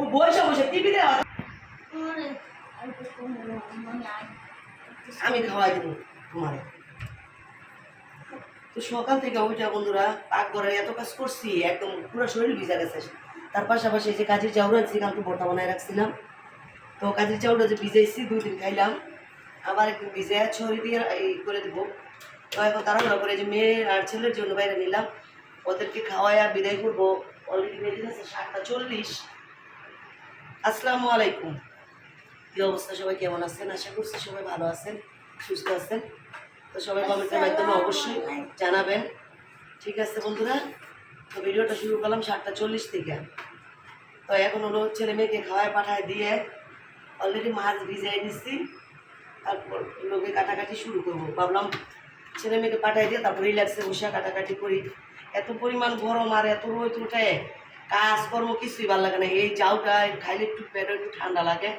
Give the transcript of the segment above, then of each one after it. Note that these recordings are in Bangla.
ও বসে বসে টিভি দেওয়া। আমি খাওয়াই দেবো তোমার। তো সকাল থেকে ওইটা বন্ধুরা পাক করে এত কাজ করছি একদম পুরো শরীর ভিজা গেছে। তার পাশাপাশি এই যে কাজের চাউল আনছি কালকে ভর্তা বানায় রাখছিলাম। তো কাজের চাউলটা যে ভিজাইছি দুই দিন খাইলাম। আবার একটু ভিজে ছড়ি দিয়ে এই করে দেবো। তো এখন তাড়াহুড়া করে যে মেয়ে আর ছেলের জন্য বাইরে নিলাম। ওদেরকে খাওয়াইয়া বিদায় করব। অলরেডি বেজে গেছে সাতটা চল্লিশ। আসসালামু আলাইকুম। কি অবস্থা? সবাই কেমন আছেন? আশা করছি সবাই ভালো আছেন সুস্থ আছেন। তো সবাই কমেন্টের মাধ্যমে অবশ্যই জানাবেন। ঠিক আছে বন্ধুরা তো ভিডিওটা শুরু করলাম সাতটা চল্লিশ থেকে। তো এখন হলো ছেলে মেয়েকে খাওয়ায় পাঠায় দিয়ে অলরেডি মাছ ভিজাই নিচ্ছি তারপর লোকে কাটাকাটি শুরু করব। ভাবলাম ছেলে মেয়েকে পাঠাই দিয়ে তারপর রিল্যাক্সে বসে কাটাকাটি করি। এত পরিমাণ গরম আর এত রোদ উঠে কাজকর্ম কিছুই ভালো লাগে না। এই চাউটা খাইলে একটু পেটে একটু ঠান্ডা লাগে।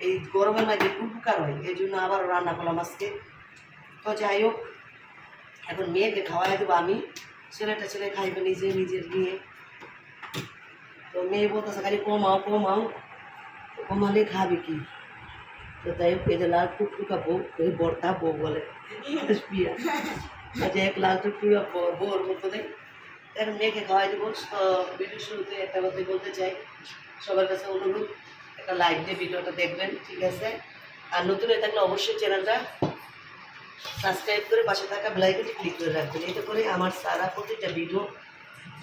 এই গরমের মাঝে একটু উপকার হয় এই জন্য আবার রান্না করলাম আজকে। তো যাই হোক এখন মেয়েকে খাওয়াই দেবো আমি। ছেলেটা ছেলে খাইবে নিজে নিজের নিয়ে। তো মেয়ে বলতেছে খালি কমাও কমাও কমালে খাবে কি? তো তাই যে লাল টুকটুকা বউ এই বর্তা বউ বলে। আচ্ছা এক লাল টুকটুকা বউর মতো নেই এখন মেয়েকে খাওয়াই দেবো ভিডিও শুরুতে একটা কথাই বলতে চাই। সবার কাছে অনুরোধ, একটা লাইক দিয়ে ভিডিওটা দেখবেন, ঠিক আছে? আর নতুন হয়ে থাকলে অবশ্যই চ্যানেলটা সাবস্ক্রাইব করে পাশে থাকা বেলাইকনটি ক্লিক করে রাখবেন। এতে করে আমার সারা প্রতিটা ভিডিও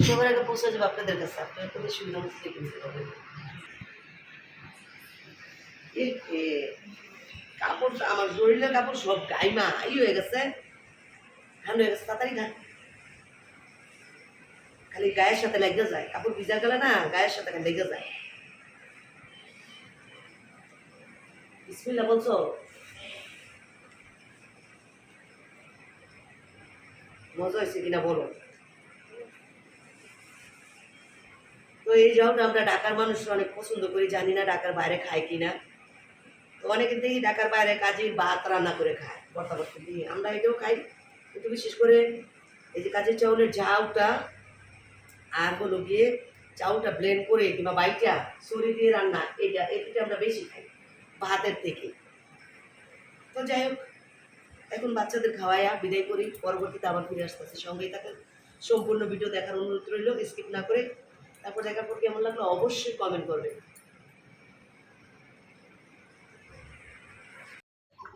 সবার আগে পৌঁছে যাবে আপনাদের কাছে। আপনার কোনো সুবিধা মতো দেখে নিতে পারবেন। কাপড় আমার শরীরের কাপড় সব গাইমা ই হয়ে গেছে। ঠান্ডা হয়ে গেছে, তাড়াতাড়ি খালি গায়ের সাথে লেগে যায়। কাপড় ভিজা গেলে না গায়ের সাথে লেগে যায়। বলছো? মজা হয়েছে কিনা বলো? তো এই যাওটা আমরা ঢাকার মানুষ অনেক পছন্দ করি, জানি না ঢাকার বাইরে খায় কিনা। তো অনেকে দেখি ঢাকার বাইরে কাজের ভাত রান্না করে খায় বর্তা বর্তা দিয়ে। আমরা এটাও খাই। কিন্তু বিশেষ করে এই যে কাজের চাউলের ঝাউটা আর হলো গিয়ে চাউলটা ব্লেন্ড করে কিংবা বাইটা সরি দিয়ে রান্না, এটা এটা আমরা বেশি খাই, ভাতের থেকে। তো যাই হোক, এখন বাচ্চাদের খাওয়াইয়া বিদায় করি, পরবর্তীতে আবার ফিরে আসতেছে সঙ্গেই থাকেন। সম্পূর্ণ ভিডিও দেখার অনুরোধ রইল স্কিপ না করে তারপর দেখার পর কেমন লাগল অবশ্যই কমেন্ট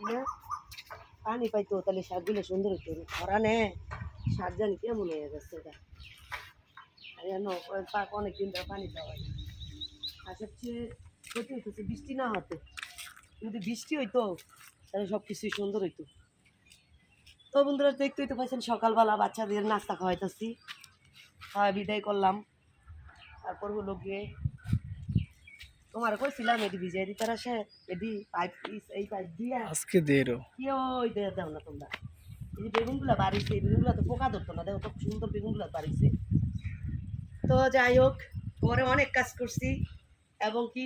না, পানি পাইতো, তাহলে শাকগুলো সুন্দর হতো খরা নে শাক জানি কেমন হয়ে গেছে এটা। পাক অনেক দিন ধরে পানি দেওয়া হয়। চেয়ে ক্ষতি হইতেছে বৃষ্টি না হতো যদি বৃষ্টি হইতো তাহলে সব কিছুই সুন্দর হইতো। তো বন্ধুরা দেখতেই তো পাইছেন সকালবেলা বাচ্চাদের নাস্তা খাওয়াইতেছি। খাওয়া বিদায় করলাম। তারপর হলো গিয়ে তোমার কইছিলাম এটি ভিজাই দিতে আসে এটি পাইপ এই পাইপ দিয়া আজকে দেরো কি ওই দে দাও না তোমরা। এই যে বেগুনগুলো বাড়িছে এই বেগুনগুলো তো পোকা ধরতো না। দেখো তো সুন্দর বেগুনগুলো বাড়িছে। তো যাই হোক পরে অনেক কাজ করছি, এবং কি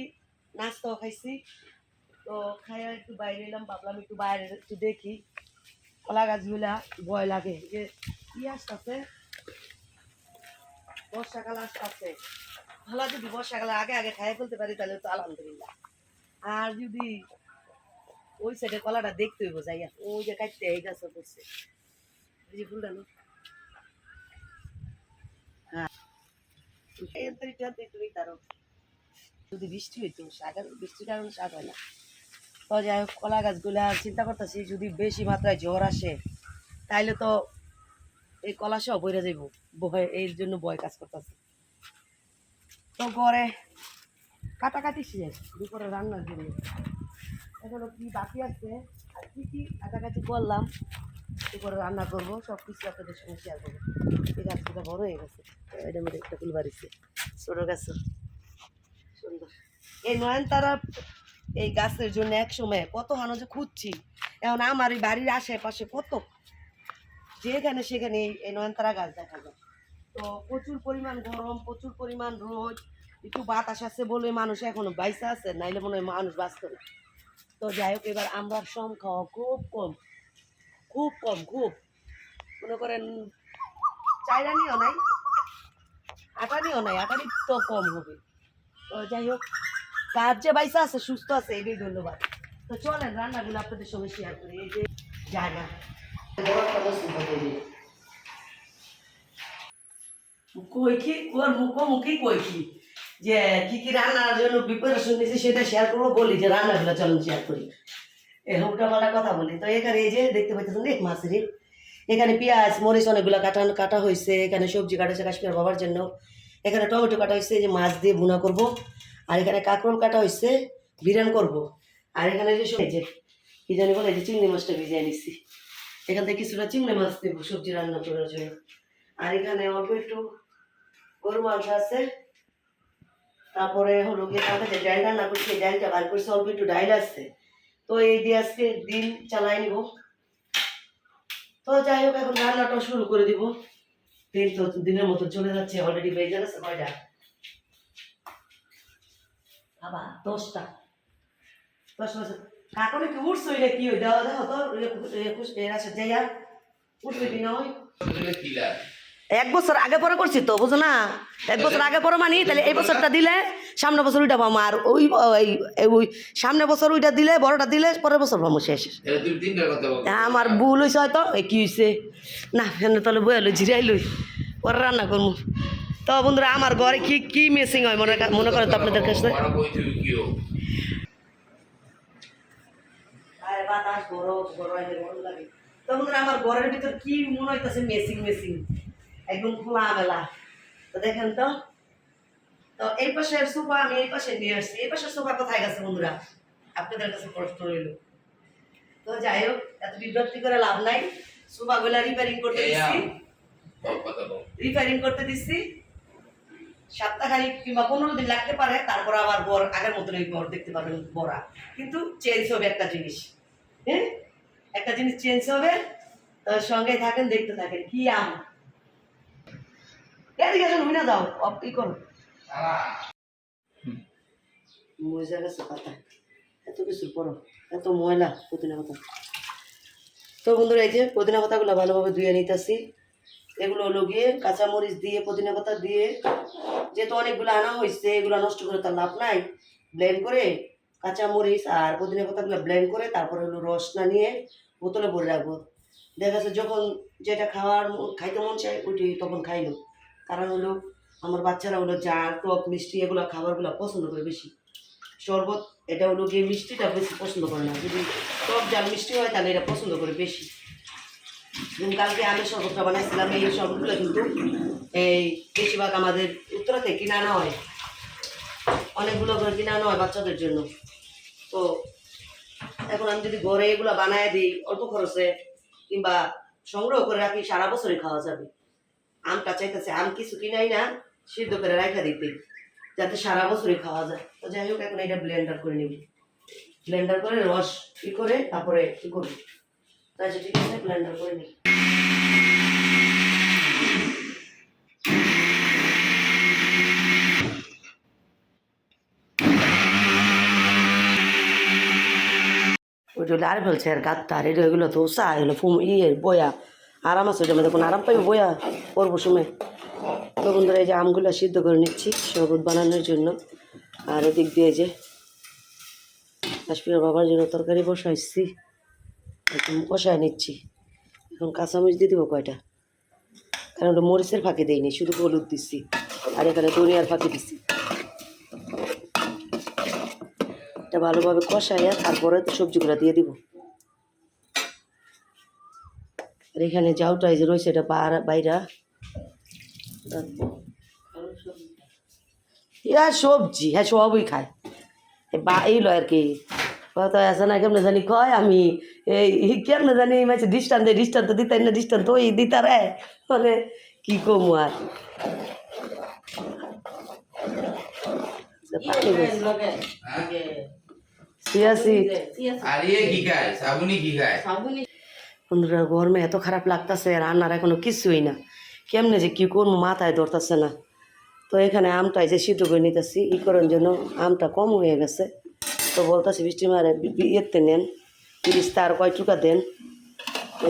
নাস্তাও খাইছি। তো খাইয়া একটু বাইরে এলাম, ভাবলাম একটু বাইরে একটু দেখি, কলা গাছগুলা ভয় লাগে। যে কি আসতেছে? বর্ষাকাল আসতেছে। ভালো যদি বর্ষাকালে আগে আগে খাইয়ে ফেলতে পারি, তাহলে তো আলহামদুলিল্লাহ। আর যদি ওই সাইডে কলাটা দেখতে হইব, যাইয়া। ওই যে কাটতে এই গাছ করছে এই যে ফুলটা হ্যাঁ এই তরিটা দেখতে তারও যদি বৃষ্টি হইতো শাক বৃষ্টির কারণে শাক হয় না। তো যাই হোক, কলা গাছগুলা চিন্তা করতেছি, যদি বেশি মাত্রায় ঝড় আসে, তাইলে তো এই কলা সব বইরা যাইব। ভয় এর জন্য ভয় কাজ করতেছে। তো ঘরে কাটাকাটি শেষ, দুপুরে রান্নার জন্য। এখনও কি বাকি আছে? আর কি কি কাটাকাটি করলাম? দুপুরে রান্না করব সব কিছু আপনাদের সঙ্গে শেয়ার করব। এই গাছটা বড় হয়ে গেছে। এটার মধ্যে একটা ফুল বাড়িছে ছোটো গাছ। সুন্দর। এই নয়নতারা এই গাছের জন্য এক সময় কত হানো যে খুঁজছি। এখন আমার এই বাড়ির আশেপাশে কত? যেখানে সেখানে এই- নয়নতারা গাছ দেখা যায়। তো প্রচুর পরিমাণ গরম, প্রচুর পরিমাণ রোদ, একটু বাতাস আছে বলে মানুষ এখনও বাইসা আছে, নাইলে মনে হয় মানুষ বাঁচত না। তো যাই হোক, এবার আমরার সংখ্যা খুব কম। খুব কম, খুব। মনে করেন, চাইরানিও নাই, আটানিও নাই, আটানি তো কম হবে। তো যাই হোক কাজ যে বাইসা আছে, সুস্থ আছে, এটাই ধন্যবাদ। তো চলেন, রান্নাগুলো আপনাদের সঙ্গে শেয়ার করি। এই যে জায়গা। বড় একটা বস্তু থাকে এই যে। কই কি ওর মুখ মুখেই কই কি? যে কি কি রান্নার জন্য প্রিপারেশন নিয়েছি সেটা শেয়ার করব, বলি যে রান্নাগুলো চলুন শেয়ার করি। এ হুকটা কথা বলি। তো এখানে এই যে দেখতে পাচ্ছেন এক মাছেরই এখানে পেঁয়াজ, মরিচ অনেকগুলো কাটা কাটা হয়েছে এখানে সবজি কাটা হয়েছে কাশ্মীর বাবার জন্য। এখানে টমেটো কাটা হয়েছে এই যে মাছ দিয়ে ভুনা করব। আর এখানে কাঁকরোল কাটা হয়েছে বিরিয়ানি করব। আর এখানে যে যে, কি জানি বলে যে চিংড়ি মাছটা ভিজিয়ে নিচ্ছি এখান থেকে কিছুটা চিংড়ি মাছ দেবো সবজি রান্না করার জন্য। আর এখানে অল্প একটু গরু মাংস আছে। তারপরে হলো গিয়ে যে ডাল রান্না করছি, এই ডালটা বার করছি, অল্প একটু ডাল আছে। তো এই দিয়ে আজকে দিন চালাই নিব। তো যাই হোক, এখন রান্নাটা শুরু করে দিব। দিন তো দিনের মতো চলে যাচ্ছে অলরেডি বেজে গেছে কয়টা? বাবা, দশটা। দশটা। কাকনে কি উঠছই রে কি দেওয়া দেখো তো এরা যাইয়া উঠবে কি না ওই? এক বছর আগে পরে করছি তো বুঝো না? এক বছর আগে পরে মানি তাহলে এই বছরটা দিলে সামনে বছর ওইটা পাবো আর ওই ওই- সামনে বছর ওইটা দিলে বড়টা দিলে পরের বছর পাবো শেষ। বল। আমার ভুল হয়েছে হয়তো কি হয়েছে না ফেন তাহলে বই হলো জিরাই লই পরে রান্না করব তো বন্ধুরা আমার ঘরে কি কি মেসিং হয় মনে মনে করেন তো আপনাদের কাছে? তো বন্ধুরা আমার ঘরের ভিতর কি মনে হইতেছে মেসিং মেসিং একদম খোলা মেলা তো দেখেন তো তো এই পাশের সোফা আমি এই পাশে নিয়ে আসছি। এই পাশের সোফা কোথায় গেছে বন্ধুরা? আপনাদের কাছে প্রশ্ন রইল। তো যাই হোক এত বিভ্রান্তি করে লাভ নাই। সোফাগুলা রিপেয়ারিং করতে দিচ্ছি। রিপেয়ারিং করতে দিচ্ছি। সপ্তাহখানিক কিংবা পনেরো দিন লাগতে পারে তারপর আবার বর আগের মতন এই বর দেখতে পাবেন বড়া কিন্তু চেঞ্জ হবে একটা জিনিস। হ্যাঁ? একটা জিনিস চেঞ্জ হবে তার সঙ্গে থাকেন দেখতে থাকেন। কি আম? এদিকে আসুন হুইনা যাও। অফ, ই করো। মজা গেছে, পাতা। এত কিছুর পরো এত ময়লা, পুদিনা পাতা। তো বন্ধুরা, এই যে পুদিনা পাতাগুলো ভালোভাবে ধুয়ে নিতেছি। এগুলো হলো কাঁচামরিচ দিয়ে, পুদিনা পাতা দিয়ে, যেহেতু অনেকগুলো আনা হয়েছে, এগুলো নষ্ট করে তার লাভ নাই। ব্লেন্ড করে কাঁচামরিচ আর পুদিনা পাতাগুলো ব্লেন্ড করে তারপরে হলো রস না নিয়ে বোতলে ভরে রাখব। দেখা যাচ্ছে যখন যেটা খাওয়ার খাইতে মন চায়, ওইটি তখন খাইলো। কারণ হলো, আমার বাচ্চারা হলো যা টক, মিষ্টি, এগুলো খাবারগুলো পছন্দ করে বেশি। শরবত, এটা হলো গিয়ে মিষ্টিটা বেশি পছন্দ করে না। যদি টক জাল মিষ্টি হয়, তাহলে এটা পছন্দ করে বেশি। যেমন কালকে আমি শরবতটা বানাইছিলাম, এই শরবতগুলো কিন্তু এই বেশিরভাগ আমাদের উত্তরাতে কিনে আনা হয়। অনেকগুলো করে কিনে আনা হয় বাচ্চাদের জন্য। তো এখন আমি যদি ঘরে এগুলো বানায় দিই, অল্প খরচে, কিংবা সংগ্রহ করে রাখি, সারা বছরই খাওয়া যাবে। আমটা চাইতেছে আম কিছু কিনাই না, সিদ্ধ করে রাখা দিতে। যাতে সারা বছরই খাওয়া যায়। তো যাই হোক, এখন এটা ব্লেন্ডার করে নিবি। ব্লেন্ডার করে রস ই করে, তারপরে ই করবি। তাই ঠিক আছে ব্লেন্ডার করে নিই ওইটা আর ফেলছে আর গাত্তা আর এটা এগুলো তো ওসা এগুলো ফুম ইয়ে বয়া। আরাম আছে মধ্যে কোনো আরাম পাইবে বয়া করব সময়। তো বন্ধুরা এই যে আমগুলো সিদ্ধ করে নিচ্ছি শরবত বানানোর জন্য। আর এদিক দিয়ে যে কাশ্মীর বাবার জন্য তরকারি বসাইছি। একদম কষায় নিচ্ছি। এখন কাঁচামরিচ দিয়ে দেবো কয়টা? কারণ ওটা মরিচের ফাঁকি দেয়নি শুধু হলুদ দিচ্ছি আর এখানে ধনিয়ার ফাঁকি দিচ্ছি এটা ভালোভাবে কষাইয়া তারপরে তো সবজিগুলো দিয়ে দিব। আর এখানে যাওটা এই যে রয়েছে এটা বা- বাইরা। ইয়া সবজি হ্যাঁ সবই খায়। এ বা এই লয় আর কি। কত আছে না কেমনে জানি কয় আমি এই কেমনে জানি মাঝে দৃষ্টান্ত দেয় দৃষ্টান্ত দিতেন না দৃষ্টান্ত ওই দিতারে মানে কি কমু আর। গেছে। সিয়াসি। আর ইয়ে কি খায়? সাবুনি কি খায়? বন্ধুরা, গরমে এত খারাপ লাগতেছে রান্নার এখনও কিছুই না। কেমনে যে কী করব, মাথায় ধরতেছে না। তো এখানে আমটা যে সিদ্ধ করে নিতেছি, ই করার জন্য আমটা কম হয়ে গেছে। তো বলতেছি বৃষ্টি মারে ইয়েতে নেন তিরিশ তার কয় টুকা দেন।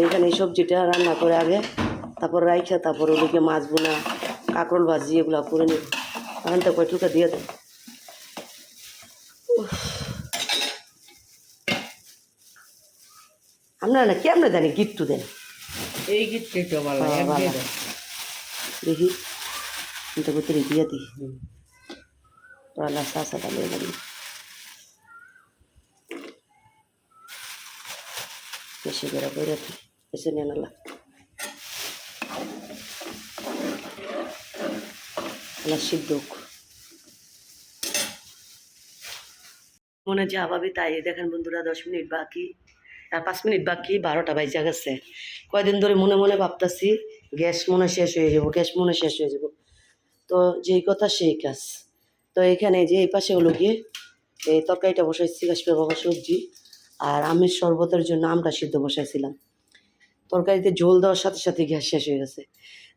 এখানে এই সবজিটা রান্না করে আগে, তারপর রাইখা, তারপর ওদিকে মাছ বোনা কাঁকরোল ভাজি এগুলো করে নিব। এখন তো কয় টুকা দিয়ে দেন। আপনারা না কেমনে জানি? গিট্টু দেন। এই গীতটাই তো ভালো। দেখি এটা করতে দিয়ে দিই। পালা সাসা বাড়ি বেশি করে করে নালা সিদ্ধ মনে হচ্ছে আবাবি তাই। দেখেন বন্ধুরা দশ মিনিট বাকি। আর পাঁচ মিনিট বাকি, বারোটা বাইজা গেছে। কয়দিন ধরে মনে মনে ভাবতাছি, গ্যাস মনে শেষ হয়ে যাব, গ্যাস মনে শেষ হয়ে যাব। তো যেই কথা সেই কাজ। তো এখানে যে এই পাশে হলো গিয়ে, এই তরকারিটা বসাইছি কাশ্মীর বাবা সবজি, আর আমের শরবতের জন্য আমটা সিদ্ধ বসাইছিলাম। তরকারিতে ঝোল দেওয়ার সাথে সাথে গ্যাস শেষ হয়ে গেছে।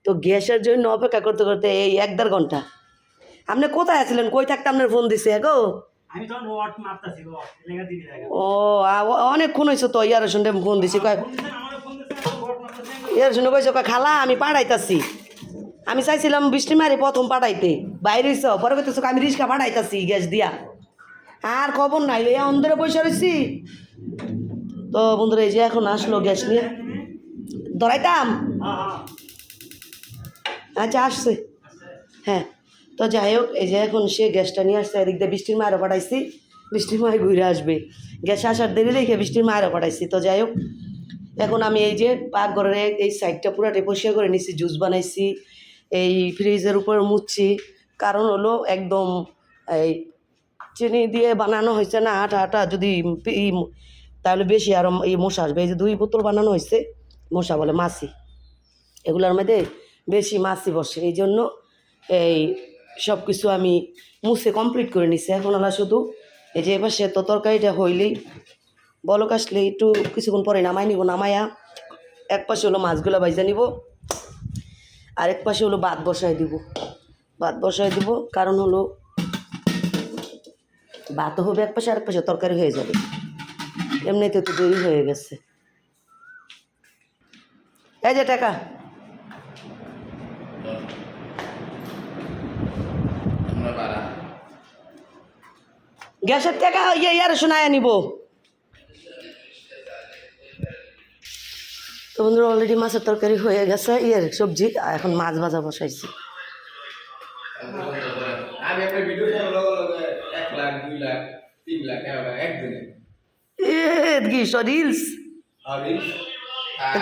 তো গ্যাসের জন্য অপেক্ষা করতে করতে এই এক দেড় ঘণ্টা। আপনি কোথায় আছিলেন? কই থাকতে আপনার ফোন দিছে? গো। ও অনেকক্ষণ হয়েছে তো ইয়ার সঙ্গে ফোন দিছি কয় ইয়ার শুনে কইছো কয় খালা আমি পাঠাইতাছি। আমি চাইছিলাম বৃষ্টি মারি প্রথম পাঠাইতে। বাইরে পরে কইতেছো আমি রিক্সা পাঠাইতাছি গ্যাস দিয়া। আর খবর নাই এই অন্ধরে পয়সা রয়েছি তো বন্ধুরা এই যে এখন আসলো গ্যাস নিয়ে। ধরাইতাম? হ্যাঁ হ্যাঁ। আচ্ছা আসছে। হ্যাঁ। তো যাই হোক এই যে এখন সে গ্যাসটা নিয়ে আসছে, এদিক দিয়ে বৃষ্টির মায়েরও পাঠাইছি, বৃষ্টির মায়ের ঘুরে আসবে। গ্যাস আসার দেরি দেখে বৃষ্টির মায়েরও পাঠাইছি। তো যাই হোক এখন আমি এই যে পাকঘরের এই সাইডটা পুরাটাই পরিষ্কার করে নিছি, জুস বানাইছি, এই ফ্রিজের উপর মুচ্ছি কারণ হলো একদম এই চিনি দিয়ে বানানো হয়েছে না, আটা আটা যদি তাহলে বেশি আরও এই মশা আসবে। এই যে দুই বোতল বানানো হয়েছে, মশা বলে মাছি। এগুলোর মধ্যে বেশি মাছি বসে। এই জন্য এই সব কিছু আমি মুছে কমপ্লিট করে নিছি। এখন ওলা শুধু এই যে এবার সে তো তরকারিটা হইলেই বলক আসলে একটু কিছুক্ষণ পরে নামাই নিব, নামাইয়া এক পাশে হলো মাছগুলো বাইজা নিব আর এক পাশে হলো ভাত বসাই দিব। ভাত বসাই দিব, কারণ হলো ভাতও হবে এক পাশে আর এক পাশে তরকারি হয়ে যাবে। এমনিতে তো দেরি হয়ে গেছে। এই যে টাকা গ্যাসের টাকা ইয়ে ইয়ার শোনায় নিব তো বন্ধুরা অলরেডি মাছের তরকারি হয়ে গেছে ইয়ের সবজি আর এখন মাছ ভাজা বসাইছি। কি রিলস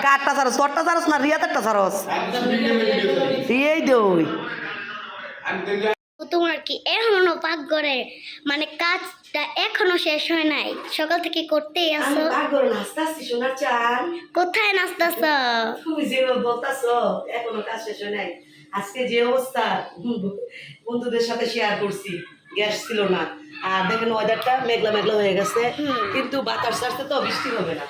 কাঠটা সারস তোরটা সারস না রিয়াতেরটা সারস এই দই। আমি কি এখনও পাকঘরে মানে কাজটা এখনও শেষ হয় নাই। সকাল থেকে করতেই আছো। চান কোথায় নাচতেছ তুমি যে বলতাছ এখনও কাজ শেষ হয় নাই। আজকে যে অবস্থা বন্ধুদের সাথে শেয়ার করছি গ্যাস ছিল না। আর দেখেন ওয়েদারটা মেঘলা মেঘলা হয়ে গেছে। কিন্তু বাতাস ছাড়তে তো বৃষ্টি হবে না।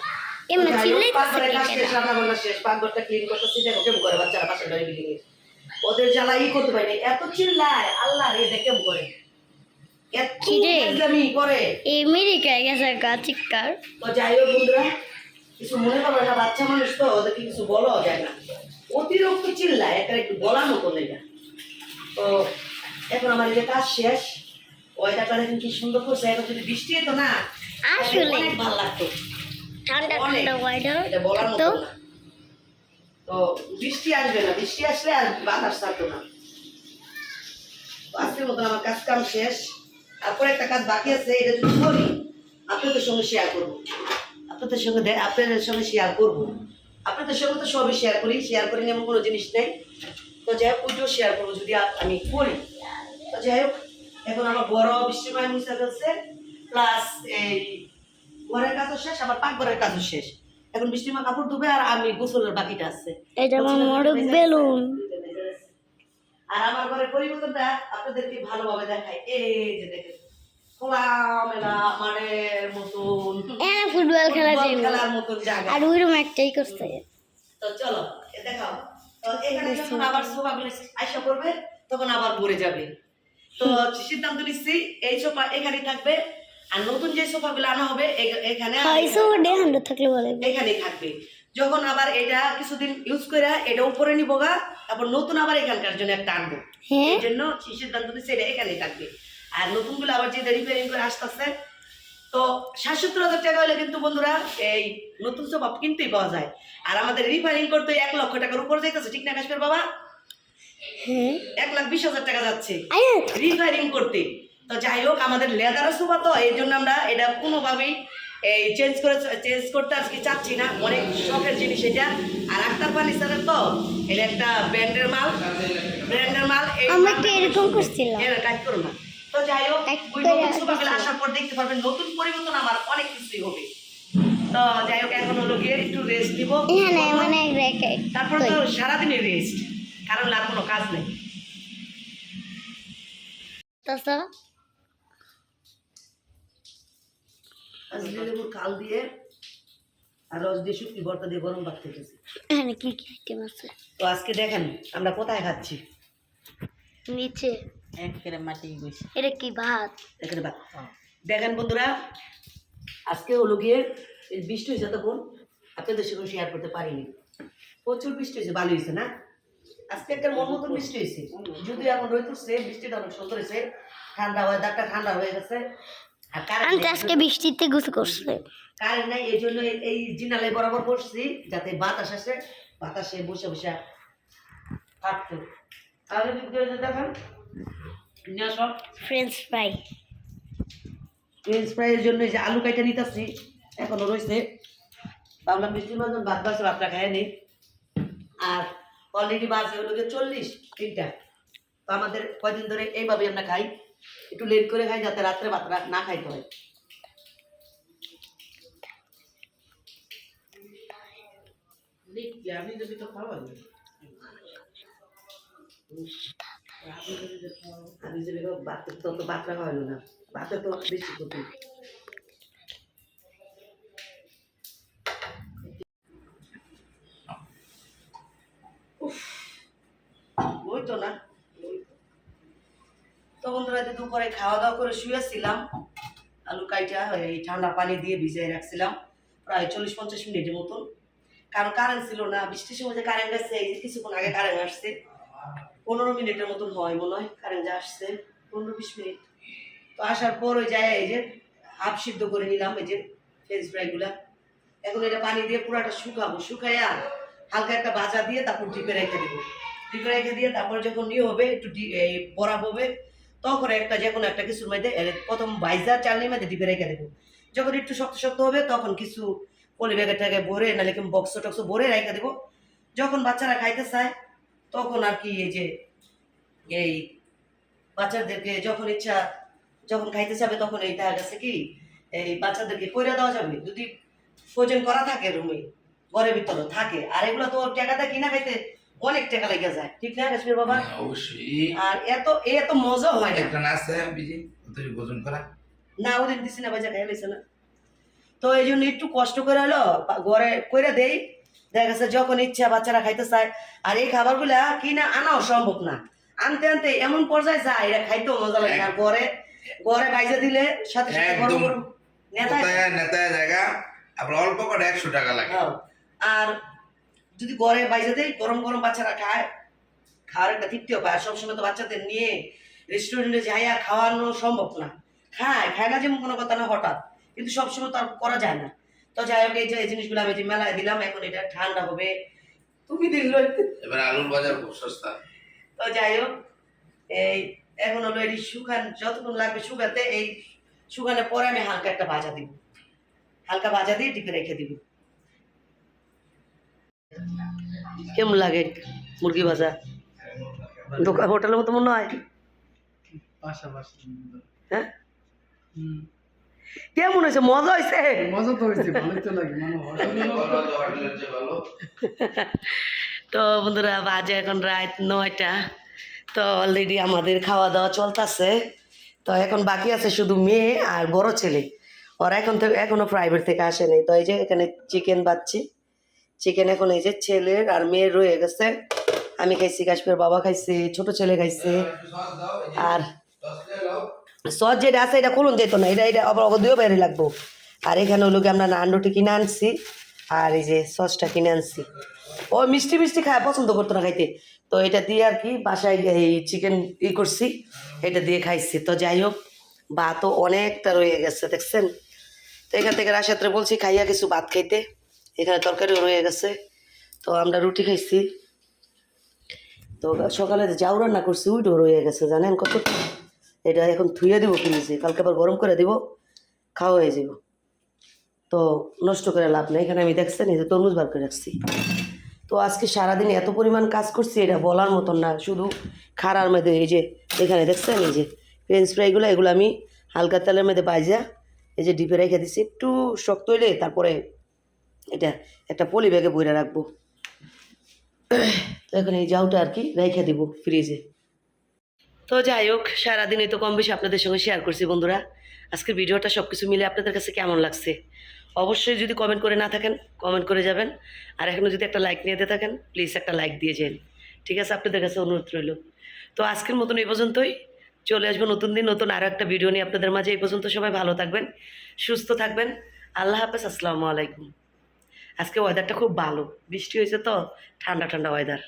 এমনি কাজ কি শেষ, কেন? রান্নাবান্না শেষ, পাকঘরটা clean করতেছি, দেখো কেমন করে বাচ্চারা বাড়ি building এ। ওদের জ্বালা ই করতে পারি এত চিল্লায় আল্লাহ রে এটা কেমন করে? তো যাই হোক বন্ধুরা কিছু মনে করো না বাচ্চা মানুষ তো ওদেরকে কিছু বলাও যায় না। অতিরিক্ত চিল্লায় একটা একটু বলার মতো নেই তো এখন আমার যে কাজ শেষ ওয়েদারটা দেখেন কি সুন্দর করছে এখন যদি বৃষ্টি হতো না আসলে। ভালো লাগতো। ঠান্ডা ঠান্ডা ওয়েদার বলার মতো তো না। তো বৃষ্টি আসবে না, বৃষ্টি আসলে আর বাতাস থাকতো না। আজকের মতন আমার কাজ কাম শেষ। তারপরে একটা কাজ বাকি আছে, এটা যদি করি, আপনাদের সঙ্গে শেয়ার করব। আপনাদের সঙ্গে আপনাদের সঙ্গে শেয়ার করব। আপনাদের সঙ্গে তো সবই শেয়ার করি শেয়ার করি এমন কোনো জিনিস নেই। তো যাই হোক ওইটাও শেয়ার করব যদি আমি করি। তো যাই হোক, এখন আমার বড় বৃষ্টিময় মুছে ফেলছে প্লাস এই ঘরের কাজও শেষ আমার পাকঘরের কাজও শেষ। এখন বৃষ্টিমা কাপড় ধুবে আর আমি গোসলের বাকিটা আছে। এটা আমার মোরগ বেলুন। আর আমার ঘরের পরিবর্তনটা আপনাদেরকে ভালোভাবে দেখাই। এই যে দেখেন মতন। ফুটবল খেলা খেলার মতন জায়গা। আর ওই রুম একটাই করছে। তো চলো দেখাও। তো এখানে যখন আবার সোফাগুলো আইসা করবে তখন আবার ভরে যাবে। তো সিদ্ধান্ত নিচ্ছি এই সোফা এখানেই থাকবে। আর নতুন যে সোফাগুলো আনা হবে এখানে এখানেই থাকবে। যখন আবার এটা কিছুদিন ইউজ করে এটা উপরে নিব গা তারপর নতুন আবার এখানকার জন্য একটা আনব। হ্যাঁ। এই জন্য সিদ্ধান্ত নিচ্ছে এটা এখানেই থাকবে। আর নতুনগুলো আবার যে রিপেয়ারিং করে আসতেছে তো ষাট সত্তর হাজার টাকা হলে কিন্তু বন্ধুরা এই নতুন সোফা কিনতেই পাওয়া যায়। আর আমাদের রিপেয়ারিং করতে এক লক্ষ টাকার উপর যাইতেছে ঠিক না কাশ্মীর বাবা? হ্যাঁ। এক লাখ বিশ হাজার টাকা যাচ্ছে। রিপেয়ারিং করতে। তো যাই হোক আমাদের লেদার সোফা তো এই জন্য আমরা এটা কোনোভাবেই এই চেঞ্জ করে চেঞ্জ করতে আজকে চাচ্ছি না। অনেক শখের জিনিস এটা। আর আক্তার ফার্নিচারের তো এটা একটা ব্র্যান্ডের মাল। ব্র্যান্ডের মাল আমরা তো এরকম করছিলাম? এর কাজ করো না। তো যাই হোক ওই নতুন। আসার পর দেখতে পারবেন নতুন পরিবর্তন আমার অনেক কিছুই হবে। তো যাই হোক এখন হলো গিয়ে একটু রেস্ট দিব। এখানে মানে তারপর তো সারাদিনই রেস্ট কারণ আর কোনো কাজ নেই। লেবুর কাল দিয়ে আর রস দিয়ে শুকনি ভর্তা দিয়ে গরম ভাত খেতেছি। এখানে কি কি আইটেম আছে? তো আজকে দেখেন আমরা কোথায় খাচ্ছি? নিচে। একেবারে মাটি গেছে এটা কি ভাত? এখানে ভাত। দেখেন বন্ধুরা আজকে হলো গিয়ে এই বৃষ্টি হয়েছে তখন আপনাদের সঙ্গে শেয়ার করতে পারিনি। প্রচুর বৃষ্টি হয়েছে ভালো হয়েছে না? আজকে একটা মন মতন বৃষ্টি হয়েছে। যদিও এখন উঠছে বৃষ্টিটা অনেক সুন্দর হয়েছে ঠান্ডা ওয়েদারটা ঠান্ডা হয়ে গেছে। তো আজকে বৃষ্টিতে গুছু করছে। কারেন্ট নাই এই জন্য এই- জিনালে বরাবর বসছি যাতে বাতাস আসে বাতাসে বসে বসে থাকতো। তাহলে দেখেন? সব ফ্রেঞ্চ ফ্রাই ফ্রেঞ্চ ফ্রাইয়ের জন্য যে আলু কাইটা নিতেছি এখনও রয়েছে ভাবলাম বৃষ্টির মাঝে ভাত বাসে ভাতটা খাই নি আর অলরেডি বাজে হলো চল্লিশ তিনটা। তো আমাদের কয়দিন ধরে এইভাবে আমরা খাই। একটু লেট করে খাই যাতে রাত্রে ভাত না খাইতে হয়। আমি যদি তো খাওয়া আমি ভাত তো না। তো বেশি ওই তো না। তো বন্ধুরা দুপুরে খাওয়া দাওয়া করে শুয়েছিলাম। আলু কাইটা এই ঠান্ডা পানি দিয়ে ভিজিয়ে রাখছিলাম। প্রায় চল্লিশ পঞ্চাশ মিনিটের মতন। কারণ কারেন্ট ছিল না, বৃষ্টির সময় যে কারেন্ট আসছে, এই কিছুক্ষণ আগে কারেন্ট আসছে, পনেরো মিনিটের মতন হয় মনে হয় কারেন্ট আসছে পনেরো বিশ মিনিট। তো আসার পর ওই যায় এই যে হাফ সিদ্ধ করে নিলাম, এই যে ফ্রেঞ্চ ফ্রাইগুলা এখন এটা পানি দিয়ে পুরাটা শুকাবো। শুকাইয়া হালকা একটা ভাজা দিয়ে তারপর ডিপে রেখে দেবো। ডিপে রেখে দিয়ে তারপর যখন নিয়ে হবে, একটু বড়া হবে তখন একটা যে কোনো একটা কিছুর মধ্যে প্রথম ভাইজা চালনির মধ্যে ডিপে রেখে দেবো। যখন একটু শক্ত শক্ত হবে, তখন কিছু পলি ব্যাগের টাকে ভরে, নাহলে কিংবা বক্স টক্স ভরে রেখে দেবো। যখন বাচ্চারা খাইতে চায়, তখন আর কি এই যে, এই বাচ্চাদেরকে যখন ইচ্ছা, যখন খাইতে যাবে তখন এই দেখা গেছে কি, এই বাচ্চাদেরকে কইরা দেওয়া যাবে। যদি ফ্রোজেন করা থাকে রুমে, ঘরের ভিতরে থাকে। আর এগুলো তো টাকাটা কিনা খাইতে অনেক টাকা লেগে যায়। ঠিক না কাশ্মীর বাবা? হ্যাঁ, অবশ্যই। আর এত এত মজা হয় না। একটা নাচ আছে বিজি তুই ভোজন করা। না ওদিন দিছি না বাজা খাই লইছে না। তো এই জন্য একটু কষ্ট করে হলো ঘরে করে দেই। দেখা গেছে যখন ইচ্ছা বাচ্চারা খাইতে চায় আর এই খাবারগুলা কিনা আনাও সম্ভব না। আনতে আনতে এমন পর্যায়ে যায় এরা খাইতেও মজা লাগে আর ঘরে ঘরে বাইজা দিলে সাথে সাথে। গরম নেতায় নেতায় জায়গা আপনার অল্প করে একশো টাকা লাগে। হ্যাঁ। আর যদি ঘরে বাইরে দেয় গরম গরম বাচ্চারা খায়। খাওয়ার একটা তৃপ্তিও পায় আর সবসময় তো বাচ্চাদের নিয়ে রেস্টুরেন্টে যাইয়া খাওয়ানো সম্ভব না। খায় খায় না যেমন কোনো কথা না হঠাৎ। কিন্তু সবসময় তো আর করা যায় না। তো যাই হোক এই যে এই জিনিসগুলো আমি যে মেলায় দিলাম এখন এটা ঠান্ডা হবে। তুমি দিল। এবার আলুর বাজার খুব সস্তা। তো যাই হোক এই এখন হলো এটি শুকান যতক্ষণ লাগবে শুকাতে এই শুকানোর পরে আমি হালকা একটা ভাজা দিব। হালকা ভাজা দিয়ে টিপে রেখে দিব। কেমন লাগে মুরগি ভাজা? দোকান হোটেলের মতো মনে হয়। হ্যাঁ? কেমন হয়েছে? মজা হয়েছে? মজা তো হয়েছে ভালোই তো লাগে হোটেলের চেয়ে ভালো তো বন্ধুরা বাজে এখন রাত নয়টা। তো অলরেডি আমাদের খাওয়া দাওয়া চলতেছে। তো এখন বাকি আছে শুধু মেয়ে আর বড় ছেলে। ওরা এখন থেকে এখনও প্রাইভেট থেকে আসেনি তো এই যে এখানে চিকেন বাচ্ছি চিকেন এখন এই যে ছেলের আর মেয়ের রয়ে গেছে। আমি খাইছি কাশ্মীর, বাবা খাইছে, ছোট ছেলে খাইছে। আর সস যেটা আছে, এটা খুলুন যেত না, এটা এটা আবার অবধিও বাইরে লাগবো। আর এখানে হলো আমরা নান রুটি কিনে আনছি, আর এই যে সসটা কিনে আনছি। ও মিষ্টি মিষ্টি খায়, পছন্দ করতো না খাইতে। তো এটা দিয়ে আর কি বাসায় এই চিকেন ই করছি, এটা দিয়ে খাইছি। তো যাই হোক, ভাতও অনেকটা রয়ে গেছে, দেখছেন? তো এখান থেকে রাশাত্রে বলছি, খাইয়া কিছু ভাত খাইতে। এখানে তরকারিও রয়ে গেছে। তো আমরা রুটি খাইছি। তো সকালে যাও রান্না করছি, ওইটাও রয়ে গেছে, জানেন কত? এটা এখন ধুয়ে দিব ফ্রিজে, কালকে আবার গরম করে দিব, খাওয়া হয়ে যাব তো নষ্ট করে লাভ নেই, এখানে আমি দেখছেন, এই যে তরমুজ বার করে রাখছি। তো আজকে সারাদিন এত পরিমাণ কাজ করছি, এটা বলার মতন না, শুধু খাড়ার মধ্যে এই যে, এখানে দেখছেন, এই যে ফ্রেঞ্চ ফ্রাইগুলো এগুলো আমি হালকা তেলের মধ্যে বাইজা এই যে ডিপে রেখে দিচ্ছি একটু শক্ত হইলে তারপরে এটা, একটা পলি ব্যাগে বইরা রাখব। তো এখন এই জাউটা আর কি রেখে দিব ফ্রিজে। তো যাই হোক সারাদিনে তো কম বেশি আপনাদের সঙ্গে শেয়ার করছি বন্ধুরা। আজকের ভিডিওটা সব কিছু মিলে আপনাদের কাছে কেমন লাগছে? অবশ্যই যদি কমেন্ট করে না থাকেন কমেন্ট করে যাবেন। আর এখনও যদি একটা লাইক নিয়ে থাকেন প্লিজ একটা লাইক দিয়ে যান। ঠিক আছে, আপনাদের কাছে অনুরোধ রইল। তো আজকের মতন এই পর্যন্তই। চলে আসব নতুন দিন, নতুন আরও একটা ভিডিও নিয়ে আপনাদের মাঝে। এই পর্যন্ত সবাই ভালো থাকবেন, সুস্থ থাকবেন। আল্লাহ হাফেজ, আসসালামু আলাইকুম। আজকে ওয়েদারটা খুব ভালো। বৃষ্টি হয়েছে তো ঠান্ডা ঠান্ডা ওয়েদার